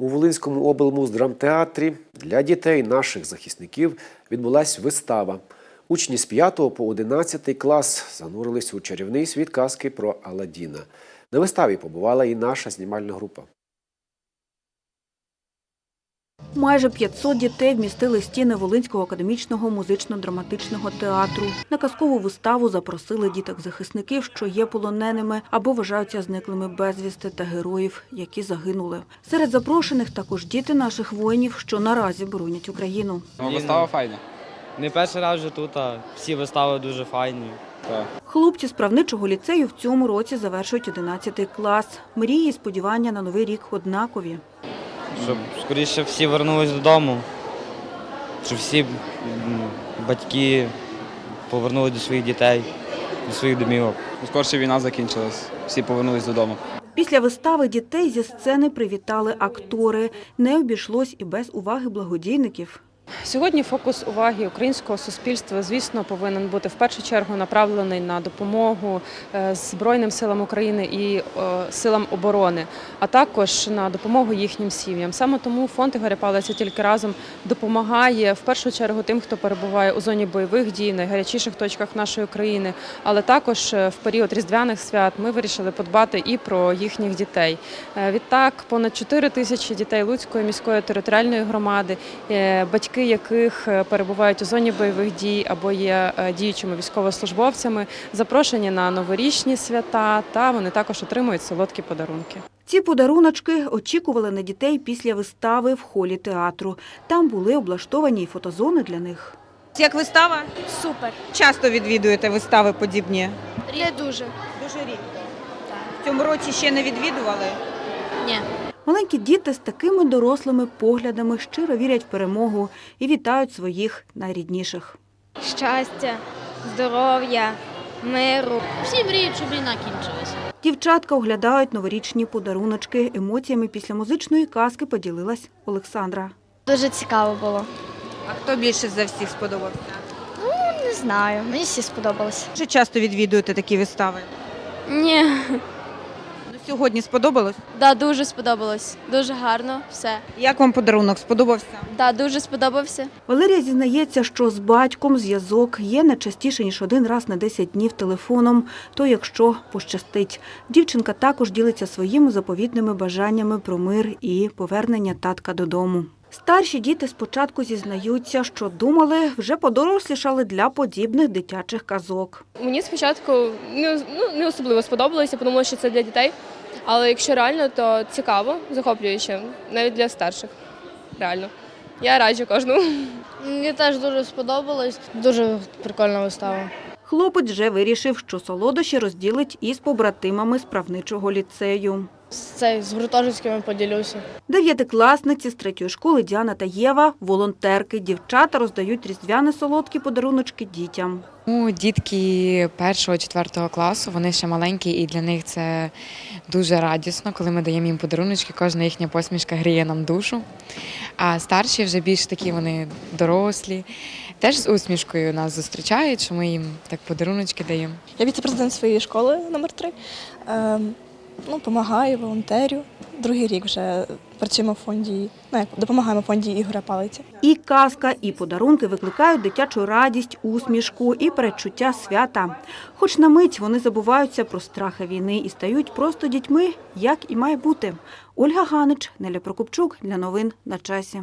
У Волинському облмуздрамтеатрі для дітей наших захисників відбулась вистава. Учні з 5 по 11 клас занурились у чарівний світ казки про Аладдіна. На виставі побувала і наша знімальна група. Майже 500 дітей вмістили стіни Волинського академічного музично-драматичного театру. На казкову виставу запросили діток-захисників, що є полоненими або вважаються зниклими безвісти та героїв, які загинули. Серед запрошених також діти наших воїнів, що наразі боронять Україну. Ну, вистава файна. Не перший раз вже тут, а всі вистави дуже файні. Хлопці з правничого ліцею в цьому році завершують 11 клас. Мрії і сподівання на новий рік однакові. Щоб скоріше всі вернулись додому, щоб всі батьки повернули до своїх дітей, до своїх домівок. Скорше війна закінчилась, всі повернулись додому. Після вистави дітей зі сцени привітали актори. Не обійшлось і без уваги благодійників. Сьогодні фокус уваги українського суспільства, звісно, повинен бути в першу чергу направлений на допомогу е, Збройним силам України і е, силам оборони, а також на допомогу їхнім сім'ям. Саме тому фонд Ігоря Палиця тільки разом допомагає в першу чергу тим, хто перебуває у зоні бойових дій, найгарячіших точках нашої країни. Але також е, в період різдвяних свят ми вирішили подбати і про їхніх дітей. Відтак, понад 4 тисячі дітей Луцької міської територіальної громади, е, батьки яких е, перебувають у зоні бойових дій або є е, діючими військовослужбовцями, запрошені на новорічні свята, та вони також отримують солодкі подарунки. Ці подаруночки очікували на дітей після вистави в холі театру. Там були облаштовані й фотозони для них. Як вистава? Супер. Часто відвідуєте вистави подібні? Не дуже. Дуже рідко. В цьому році ще не відвідували. Ні. Маленькі діти з такими дорослими поглядами щиро вірять в перемогу і вітають своїх найрідніших. Щастя, здоров'я, миру. Всі мріють, щоб війна кінчилася. Дівчатка оглядають новорічні подаруночки. Емоціями після музичної казки поділилась Олександра. Дуже цікаво було. А хто більше за всіх сподобався? Не знаю, мені всі сподобалось. Дуже часто відвідуєте такі вистави. Ні. Ну, сьогодні сподобалось? Да, дуже сподобалось. Дуже гарно все. Як вам подарунок? Сподобався? Да, дуже сподобався. Валерія зізнається, що з батьком зв'язок є не частіше, ніж один раз на 10 днів телефоном, то якщо пощастить. Дівчинка також ділиться своїми заповітними бажаннями про мир і повернення татка додому. Старші діти спочатку зізнаються, що думали, вже подорослішали для подібних дитячих казок. Мені спочатку не, ну, не особливо сподобалося, подумала, що це для дітей. Але якщо реально, то цікаво, захоплююче, навіть для старших. Реально. Я раджу кожному. Мені теж дуже сподобалось. Дуже прикольна вистава. Хлопець вже вирішив, що солодощі розділить із побратимами з правничого ліцею. Цей з гуртожитськими поділюся. Дев'ятикласниці з третьої школи Діана та Єва – волонтерки. Дівчата роздають різдвяні солодкі подаруночки дітям. Ну, дітки першого, четвертого класу, вони ще маленькі, і для них це дуже радісно, коли ми даємо їм подаруночки. Кожна їхня посмішка гріє нам душу. А старші вже більш такі вони дорослі. Теж з усмішкою нас зустрічають, що ми їм так подаруночки даємо. Я віце-президент своєї школи номер 3 Е, ну, допомагаю, волонтерю. Другий рік вже працюємо в фонді, ну, допомагаємо фонді Ігоря Палиці. І казка, і подарунки викликають дитячу радість, усмішку і передчуття свята. Хоч на мить вони забуваються про страхи війни і стають просто дітьми, як і має бути. Ольга Ганич, Неля Прокопчук для новин на часі.